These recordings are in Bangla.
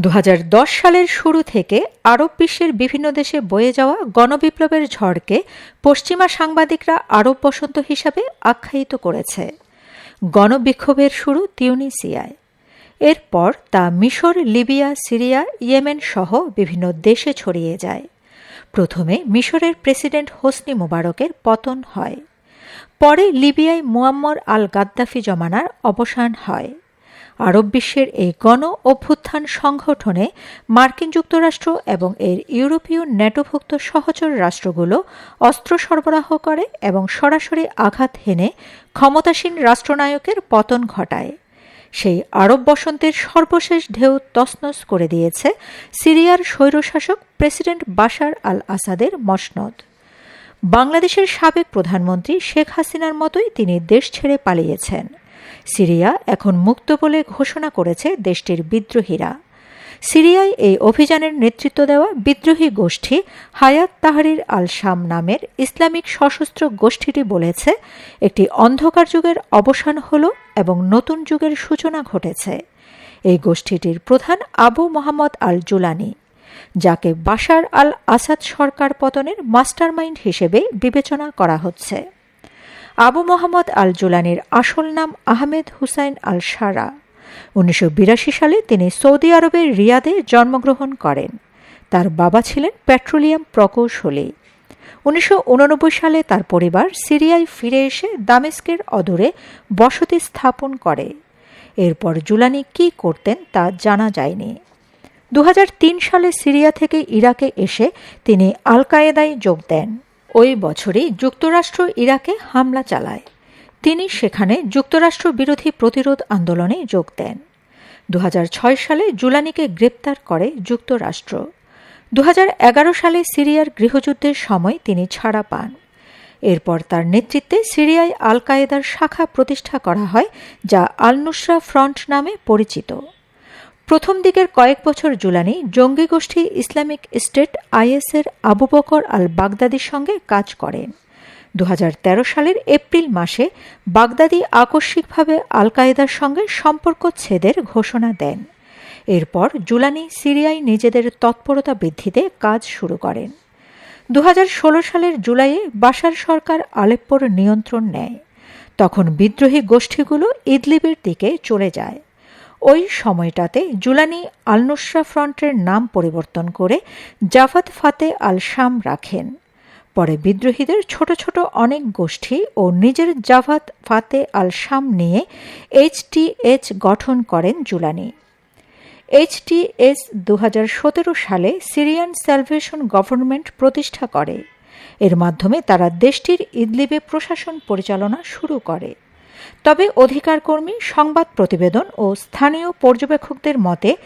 দু হাজার দশ সালের শুরু থেকে আরব বিশ্বের বিভিন্ন দেশে বয়ে যাওয়া গণবিপ্লবের ঝড়কে পশ্চিমা সাংবাদিকরা আরব বসন্ত হিসাবে আখ্যায়িত করেছে। গণবিক্ষোভের শুরু তিউনিসিয়ায়। এরপর তা মিশর, লিবিয়া, সিরিয়া, ইয়েমেন সহ বিভিন্ন দেশে ছড়িয়ে যায়। প্রথমে মিশরের প্রেসিডেন্ট হোসনি মুবারকের পতন হয়। পরে লিবিয়ায় মুয়াম্মর আল গাদ্দাফি জমানার অবসান হয়। আরব বিশ্বের এই গণ অভ্যুত্থান সংগঠনে মার্কিন যুক্তরাষ্ট্র এবং এর ইউরোপীয় ন্যাটোভুক্ত সহচর রাষ্ট্রগুলো অস্ত্র সরবরাহ করে এবং সরাসরি আঘাত হেনে ক্ষমতাসীন রাষ্ট্রনায়কের পতন ঘটায়। সেই আরব বসন্তের সর্বশেষ ঢেউ তসনস করে দিয়েছে সিরিয়ার স্বৈরশাসক প্রেসিডেন্ট বাশার আল আসাদের মসনদ। বাংলাদেশের সাবেক প্রধানমন্ত্রী শেখ হাসিনার মতোই তিনি দেশ ছেড়ে পালিয়েছেন। সিরিয়া এখন মুক্ত বলে ঘোষণা করেছে দেশটির বিদ্রোহীরা। সিরিয়ায় এই অভিযানের নেতৃত্ব দেওয়া বিদ্রোহী গোষ্ঠী হায়াত তাহারির আল শাম নামের ইসলামিক সশস্ত্র গোষ্ঠীটি বলেছে, একটি অন্ধকার যুগের অবসান হল এবং নতুন যুগের সূচনা ঘটেছে। এই গোষ্ঠীটির প্রধান আবু মোহাম্মদ আল জুলানি যাকে বাশার আল আসাদ সরকার পতনের মাস্টারমাইন্ড হিসেবে বিবেচনা করা হচ্ছে। আবু মোহাম্মদ আল জুলানির আসল নাম আহমেদ হুসাইন আল সারা উনিশশো বিরাশি সালে তিনি সৌদি আরবের রিয়াদে জন্মগ্রহণ করেন। তার বাবা ছিলেন পেট্রোলিয়াম প্রকৌশলী। উনিশশো উননব্বই সালে তার পরিবার সিরিয়ায় ফিরে এসে দামেস্কের অদূরে বসতি স্থাপন করে। এরপর জুলানি কি করতেন তা জানা যায়নি। দু হাজার তিন সালে সিরিয়া থেকে ইরাকে এসে তিনি আল কায়েদায় যোগ দেন। ওই বছরই যুক্তরাষ্ট্র ইরাকে হামলা চালায়। তিনি সেখানে যুক্তরাষ্ট্র বিরোধী প্রতিরোধ আন্দোলনে যোগ দেন। দু হাজার ছয় সালে জুলানিকে গ্রেপ্তার করে যুক্তরাষ্ট্র। দু হাজার এগারো সালে সিরিয়ার গৃহযুদ্ধের সময় তিনি ছাড়া পান। এরপর তার নেতৃত্বে সিরিয়ায় আল কায়েদার শাখা প্রতিষ্ঠা করা হয়, যা আল নুসরা ফ্রন্ট নামে পরিচিত। প্রথম দিকের কয়েক বছর জুলানি জঙ্গি গোষ্ঠী ইসলামিক স্টেট আইএসের আবু বকর আল বাগদাদির সঙ্গে কাজ করেন দু হাজার তেরো সালের এপ্রিল মাসে বাগদাদি আকস্মিকভাবে আল কায়েদার সঙ্গে সম্পর্ক ছেদের ঘোষণা দেন। এরপর জুলানি সিরিয়ায় নিজেদের তৎপরতা বৃদ্ধিতে কাজ শুরু করেন। দু হাজার ষোলো সালের জুলাইয়ে বাশার সরকার আলেপ্পোর নিয়ন্ত্রণ নেয়। তখন বিদ্রোহী গোষ্ঠীগুলো ইদলিবের দিকে চলে যায়। ওই সময়টাতে জুলানি আল নুসরা ফ্রন্টের নাম পরিবর্তন করে জাফাত ফাতে আল শাম রাখেন। পরে বিদ্রোহীদের ছোট ছোট অনেক গোষ্ঠী ও নিজের জাভাত ফাতে আল শাম নিয়ে এইচটিএচ গঠন করেন জুলানি। এইচটিএস দু হাজার সতেরো সালে সিরিয়ান স্যালভেশন গভর্নমেন্ট প্রতিষ্ঠা করে। এর মাধ্যমে তারা দেশটির ইদলিবে প্রশাসন পরিচালনা শুরু করে। তবে অধিকার কর্মী সংবাদ প্রতিবেদন ও স্থানীয় পর্যবেক্ষকদের মতে,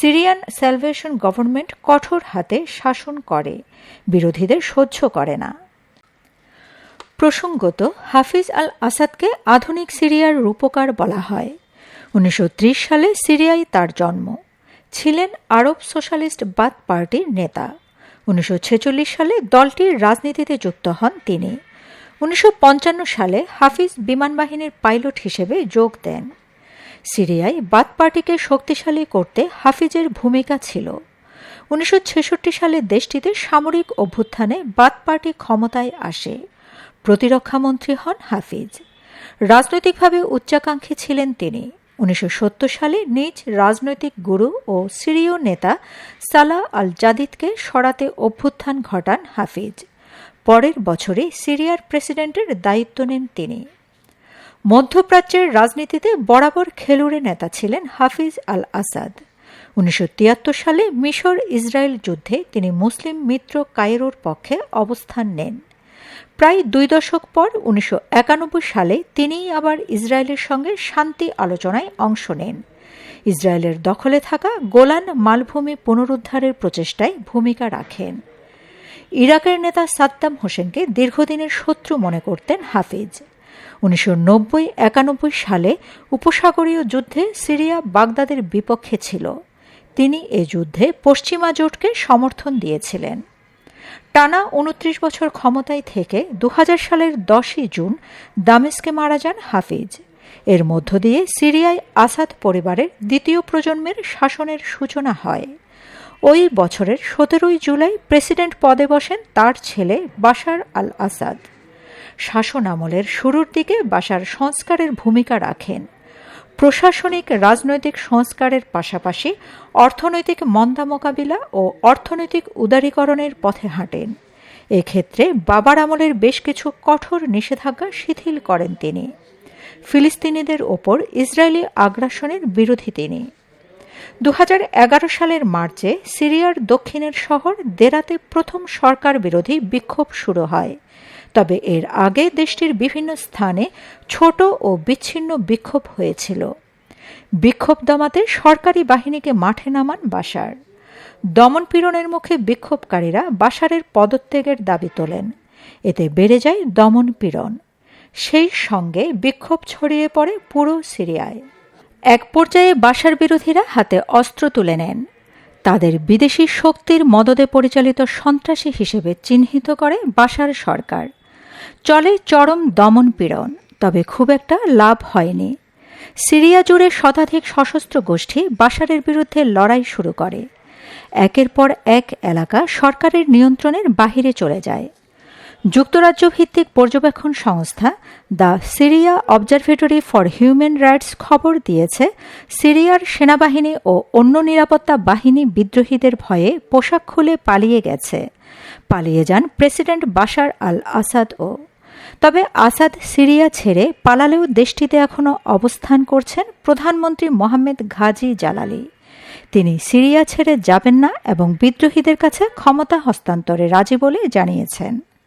সিরিয়ান স্যালভেশন গভর্নমেন্ট কঠোর হাতে শাসন করে, বিরোধীদের সহ্য করে না। প্রসঙ্গত, হাফিজ আল আসাদকে আধুনিক সিরিয়ার রূপকার বলা হয়। উনিশশো ত্রিশ সালে সিরিয়ায় তার জন্ম। ছিলেন আরব সোশ্যালিস্ট বাদ পার্টির নেতা। উনিশশো ছেচল্লিশ সালে দলটির রাজনীতিতে যুক্ত হন তিনি। উনিশশো পঞ্চান্ন সালে হাফিজ বিমান বাহিনীর পাইলট হিসেবে যোগ দেন। সিরিয়ায় বাদ পার্টিকে শক্তিশালী করতে হাফিজের ভূমিকা ছিল। উনিশশো ছেষট্টি সালে দেশটিতে সামরিক অভ্যুত্থানে বাদ পার্টি ক্ষমতায় আসে। প্রতিরক্ষামন্ত্রী হন হাফিজ। রাজনৈতিকভাবে উচ্চাকাঙ্ক্ষী ছিলেন তিনি। উনিশশো সত্তর সালে নিজ রাজনৈতিক গুরু ও সিরীয় নেতা সালাহ আল জাদিদকে সরাতে অভ্যুত্থান ঘটান হাফিজ। পরের বছরে সিরিয়ার প্রেসিডেন্টের দায়িত্ব নেন তিনি। মধ্যপ্রাচ্যের রাজনীতিতে বরাবর খেলুড়ে নেতা ছিলেন হাফিজ আল আসাদ উনিশশো তিয়াত্তর সালে মিশর ইসরায়েল যুদ্ধে তিনি মুসলিম মিত্র কায়রোর পক্ষে অবস্থান নেন। প্রায় দুই দশক পর উনিশশো একানব্বই সালে তিনিই আবার ইসরায়েলের সঙ্গে শান্তি আলোচনায় অংশ নেন। ইসরায়েলের দখলে থাকা গোলান মালভূমি পুনরুদ্ধারের প্রচেষ্টায় ভূমিকা রাখেন। ইরাকের নেতা সাদ্দাম হোসেনকে দীর্ঘদিনের শত্রু মনে করতেন হাফিজ। উনিশশো নব্বই, একানব্বই সালে উপসাগরীয় যুদ্ধে সিরিয়া বাগদাদের বিপক্ষে ছিল। তিনি এ যুদ্ধে পশ্চিমা জোটকে সমর্থন দিয়েছিলেন। টানা উনত্রিশ বছর ক্ষমতায় থেকে দু হাজার সালের দশই জুন দামেস্কে মারা যান হাফিজ। এর মধ্য দিয়ে সিরিয়ায় আসাদ পরিবারের দ্বিতীয় প্রজন্মের শাসনের সূচনা হয়। ওই বছরের সতেরোই জুলাই প্রেসিডেন্ট পদে বসেন তার ছেলে বাশার আল আসাদ শাসন আমলের শুরুর দিকে বাশার সংস্কারের ভূমিকা রাখেন। প্রশাসনিক, রাজনৈতিক সংস্কারের পাশাপাশি অর্থনৈতিক মন্দা মোকাবিলা ও অর্থনৈতিক উদারীকরণের পথে হাঁটেন। এক্ষেত্রে বাবার আমলের বেশ কিছু কঠোর নিষেধাজ্ঞা শিথিল করেন তিনি। ফিলিস্তিনিদের ওপর ইসরায়েলি আগ্রাসনের বিরোধী তিনি। দু হাজার এগারো সালের মার্চে সিরিয়ার দক্ষিণের শহর দেরাতে প্রথম সরকার বিরোধী বিক্ষোভ শুরু হয়। তবে এর আগে দেশটির বিভিন্ন স্থানে ছোট ও বিচ্ছিন্ন বিক্ষোভ হয়েছিল। বিক্ষোভ দমাতে সরকারি বাহিনীকে মাঠে নামান বাসার দমনপীড়নের মুখে বিক্ষোভকারীরা বাসারের পদত্যাগের দাবি তোলেন। এতে বেড়ে যায় দমনপীড়ন সেই সঙ্গে বিক্ষোভ ছড়িয়ে পড়ে পুরো সিরিয়ায়। এক পর্যায়ে বাসার বিরোধীরা হাতে অস্ত্র তুলে নেন। তাদের বিদেশি শক্তির মদদে পরিচালিত সন্ত্রাসী হিসেবে চিহ্নিত করে বাসার সরকার। চলে চরম দমন পীড়ন, তবে খুব একটা লাভ হয়নি। সিরিয়া জুড়ে শতাধিক সশস্ত্র গোষ্ঠী বাসারের বিরুদ্ধে লড়াই শুরু করে। একের পর এক এলাকা সরকারের নিয়ন্ত্রণের বাহিরে চলে যায়। যুক্তরাজ্য ভিত্তিক পর্যবেক্ষণ সংস্থা the Syria observatory for human rights খবর দিয়েছে, সিরিয়ার সেনাবাহিনী ও অন্য নিরাপত্তা বাহিনী বিদ্রোহীদের ভয়ে পোশাক খুলে পালিয়ে গেছে। পালিয়ে যান প্রেসিডেন্ট বাশার আল আসাদও তবে আসাদ সিরিয়া ছেড়ে পালালেও দেশটিতে এখনও অবস্থান করছেন প্রধানমন্ত্রী মোহাম্মদ ঘাজি জালালি। তিনি সিরিয়া ছেড়ে যাবেন না এবং বিদ্রোহীদের কাছে ক্ষমতা হস্তান্তরে রাজি বলে জানিয়েছেন।